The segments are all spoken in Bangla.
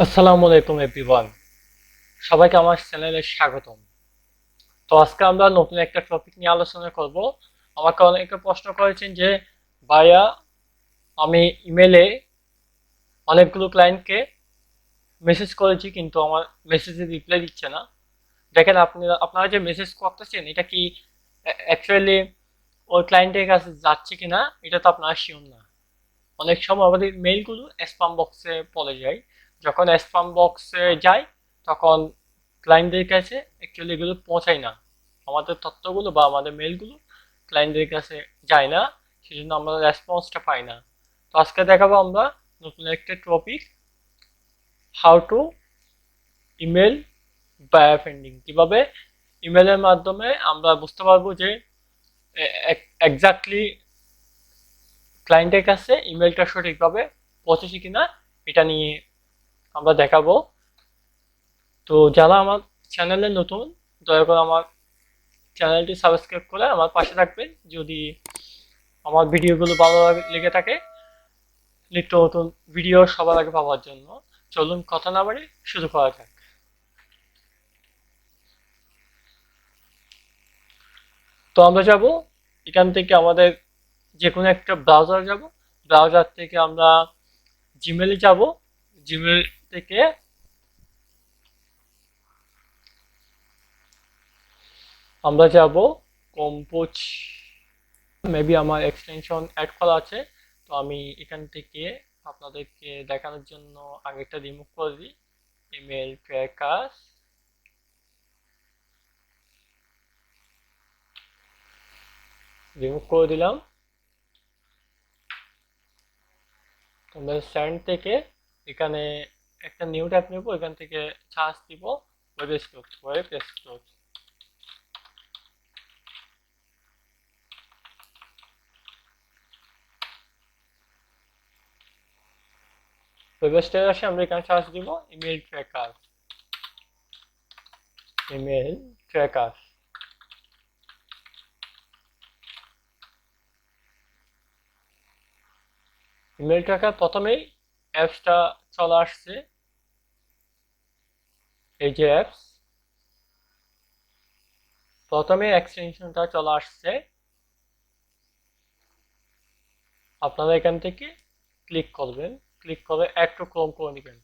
আসসালামু আলাইকুম এভরিওয়ান। সবাইকে আমার চ্যানেলে স্বাগতম। তো আজকে আমরা নতুন একটা টপিক নিয়ে আলোচনা করব। আমাকে অনেকে প্রশ্ন করেছেন যে, ভাইয়া, আমি ইমেলে অনেকগুলো ক্লায়েন্টকে মেসেজ করেছি, কিন্তু আমার মেসেজে রিপ্লাই দিচ্ছে না। দেখেন, আপনি, আপনারা যে মেসেজ করতেছেন, এটা কি অ্যাকচুয়ালি ওই ক্লায়েন্টের কাছে যাচ্ছে কিনা, এটা তো আপনারা শিওর না। অনেক সময় আমাদের মেইলগুলো স্পাম বক্সে পড়ে যায়। যখন স্পাম বক্সে যায় তখন ক্লায়েন্টদের কাছে অ্যাকচুয়ালি এগুলো পৌঁছায় না। আমাদের তথ্যগুলো বা আমাদের মেলগুলো ক্লায়েন্টদের কাছে যায় না সেই জন্য আমরা রেসপন্সটা পাই না। তো আজকে দেখাবো আমরা নতুন একটা টপিক হাউ টু ইমেল বায়া ফেন্ডিং কীভাবে ইমেলের মাধ্যমে আমরা বুঝতে পারব যে এক্স্যাক্টলি ক্লায়েন্টের কাছে ইমেলটা সঠিকভাবে পৌঁছেছে কিনা, এটা নিয়ে আমরা দেখাবো। তো যারা আমার চ্যানেলে নতুন, দয়া করে আমার চ্যানেলটি সাবস্ক্রাইব করে আমার পাশে থাকবেন। যদি আমার ভিডিওগুলো ভালো লেগে থাকে, নিত্য নতুন ভিডিও সবার আগে পাওয়ার জন্য। চলুন কথা না বাড়ি শুরু করা যাক। তো আমরা যাব, এখান থেকে আমাদের যে কোনো একটা ব্রাউজার যাব। ব্রাউজার থেকে আমরা জিমেলে যাব। জিমেল থেকে আমরা যাব কম্পোজ মেবি আমার এক্সটেনশন অ্যাড করা আছে, তো আমি এখান থেকে আপনাদেরকে দেখানোর জন্য আগেরটা রিমুভ করে দিই। ইমেল ট্র্যাকার রিমুভ করে দিলাম। আমরা স্যান্ড থেকে এখানে একটা নিউ ট্যাব নেব, এখান থেকে চার্জ দিব web store web store web স্টোরে আসে আমরা এখানে চার্জ দিব email tracker email tracker email tracker প্রথমেই অ্যাপসটা চলে আসছে। এই যে অ্যাপস। প্রথমে এক্সটেনশনটা চলে আসছে। আপনারা এখান থেকে ক্লিক করবেন। ক্লিক করে অ্যাড টু ক্রোম করে নেবেন।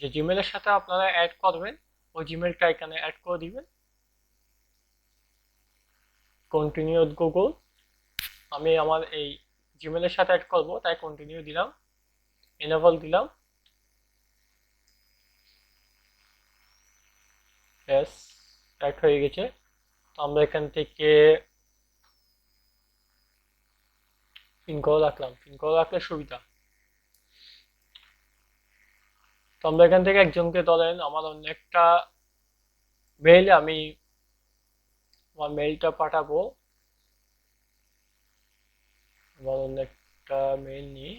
যে জিমেলের সাথে আপনারা অ্যাড করবেন, ওই জিমেলটা এখানে অ্যাড করে দিবেন। কন্টিনিউ গুগল আমি আমার এই জিমেলের সাথে অ্যাড করব, তাই কন্টিনিউ দিলাম। এনেবল দিলাম। এস অ্যাড হয়ে গেছে। তো আমরা এখান থেকে পিন করে রাখলাম পিন করে রাখলে সুবিধা। তো আমরা এখান থেকে একজনকে ধরেন, আমার অন্য একটা মেইল আমি আমার মেইলটা পাঠাবো। আমার অন্য একটা মেইল নিই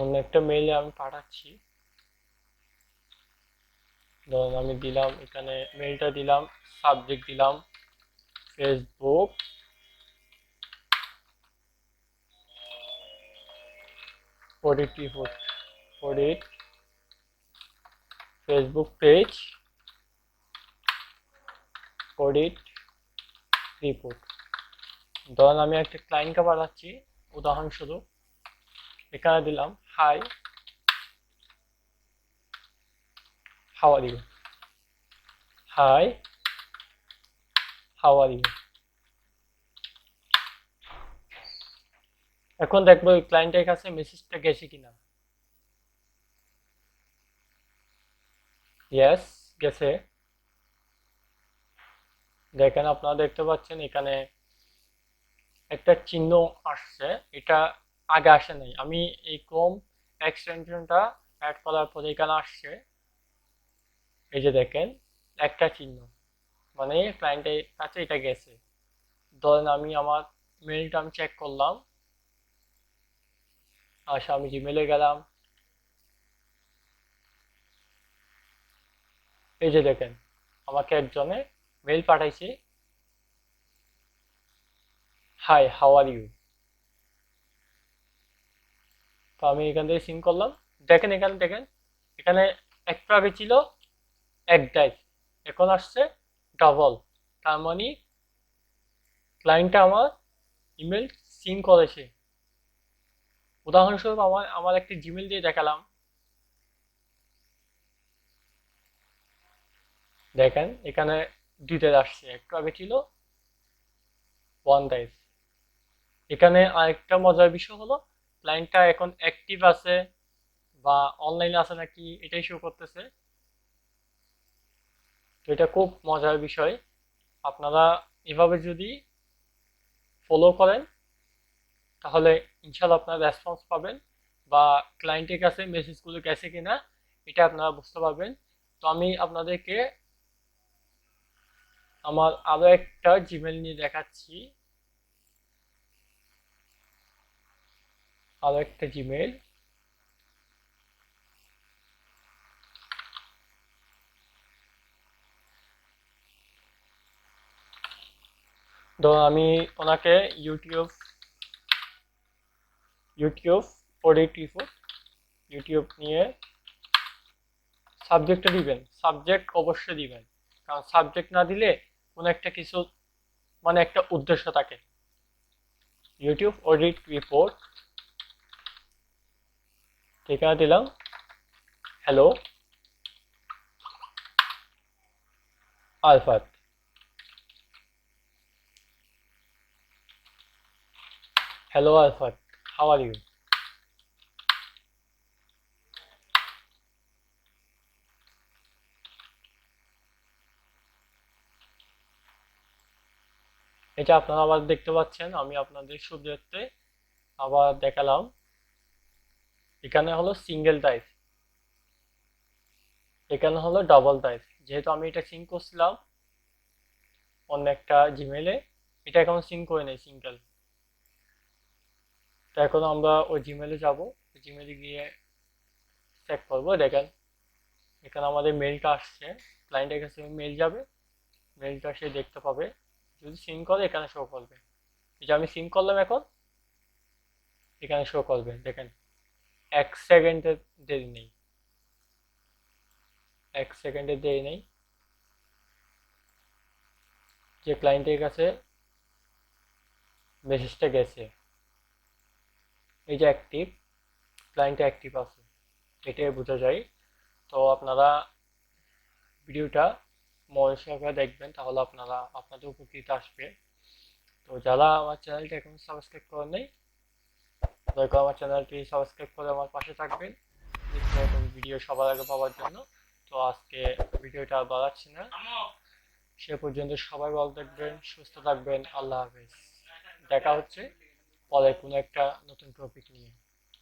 অন্য একটা মেইলে আমি পাঠাচ্ছি। ধরুন আমি দিলাম, এখানে মেইলটা দিলাম সাবজেক্ট দিলাম Facebook report audit Facebook page audit report ধরুন আমি একটা ক্লায়েন্টকে পাঠাচ্ছি, উদাহরণস্বরূপ এখানে দিলাম hi you? Hi. How are you? এখন দেখব ওই ক্লায়েন্টের কাছে মেসেজটা গেছে কিনা। ইয়েস গেছে। দেখেন, আপনারা দেখতে পাচ্ছেন এখানে একটা চিহ্ন আসছে। এটা আগে আসে নাই। আমি এই ক্রোম এক্সটেনশনটা অ্যাড করার পরে এখানে আসছে। এই যে দেখেন, একটা চিহ্ন। মানে ক্লায়েন্টের কাছে এটা গেছে। ধরেন আমি আমার মেলটা আমি চেক করলাম। আচ্ছা আমি জিমেলে গেলাম। এই যে দেখেন, আমাকে একজনে মেল পাঠাইছে। হাই হাউ আর ইউ তো আমি এখান থেকে সিম করলাম। দেখেন এখানে দেখেন। এখানে একটু আগে ছিল, এক ডাইস। এখন আসছে ডাবল। তার মানে ক্লায়েন্টটা আমার ইমেল সিম করেছে। উদাহরণস্বরূপ আমার আমার একটি জিমেল দিয়ে দেখালাম। দেখেন, এখানে ডিটেল আসছে। একটু আগে ছিল ওয়ান ডাইস। এখানে আরেকটা মজার বিষয় হলো ক্লায়েন্টটা এখন অ্যাক্টিভ আছে বা অনলাইনে আছে নাকি এটাই শো করতেছে। তো এটা খুব মজার বিষয়। আপনারা এভাবে যদি ফলো করেন, তাহলে ইনশাল্লাহ আপনারা রেসপন্স পাবেন বা ক্লায়েন্টের কাছে মেসেজগুলো গেছে কিনা, এটা আপনারা বুঝতে পারবেন। তো আমি আপনাদেরকে আমার আরও একটা জিমেল নিয়ে দেখাচ্ছি। আরও একটা জিমেল তো আমি ওনাকে ইউটিউব ইউটিউব রিপোর্ট ইউটিউব নিয়ে সাবজেক্টটা দিবেন। সাবজেক্ট অবশ্যই দিবেন। কারণ সাবজেক্ট না দিলে কোনো একটা কিছু মানে একটা উদ্দেশ্য থাকে। ইউটিউব অডিট রিপোর্ট ঠিকানা দিলাম। হ্যালো আলফাত হ্যালো আলফাত হাউ আর ইউ এটা আপনারা আবার দেখতে পাচ্ছেন, আমি আপনাদের সুবিধার্থে আবার দেখালাম। এখানে হলো সিঙ্গেল টাইপ এখানে হলো ডাবল টাইপ যেহেতু আমি এটা সিঙ্ক করছিলাম অন্য একটা জিমেলে এটা এখন সিঙ্ক করে নেই সিঙ্গেল তো এখন আমরা ওই জিমেলে যাব। জিমেলে গিয়ে চেক করব। দেখেন, এখানে আমাদের মেলটা আসছে। ক্লায়েন্টের কাছে মেল যাবে। মেলটা সে দেখতে পাবে। যদি সিং করে, এখানে শো করবে। যে আমি সিং করলাম এখন, এখানে শো করবে। দেখেন এক সেকেন্ডের দেরি নেই। এক সেকেন্ডের দেরি নেই। যে ক্লায়েন্টের কাছে মেসেজটা গেছে, এই যে অ্যাক্টিভ ক্লায়েন্টটা অ্যাক্টিভ আছে, এটাই বোঝা যায়। তো আপনারা ভিডিওটা মনোযোগ সহকারে দেখবেন, তাহলে আপনারা, আপনাদের উপকৃত আসবে। তো যারা আমার চ্যানেলটা এখন সাবস্ক্রাইব করেন নাই দয়া করে আমার চ্যানেলটি সাবস্ক্রাইব করে আমার পাশে থাকবেন। নতুন ভিডিও সবার আগে পাওয়ার জন্য। তো আজকে ভিডিওটা আর বাড়াচ্ছি না। সে পর্যন্ত সবাই ভালো থাকবেন, সুস্থ থাকবেন। আল্লাহ হাফেজ। দেখা হচ্ছে পরে কোনো একটা নতুন টপিক নিয়ে।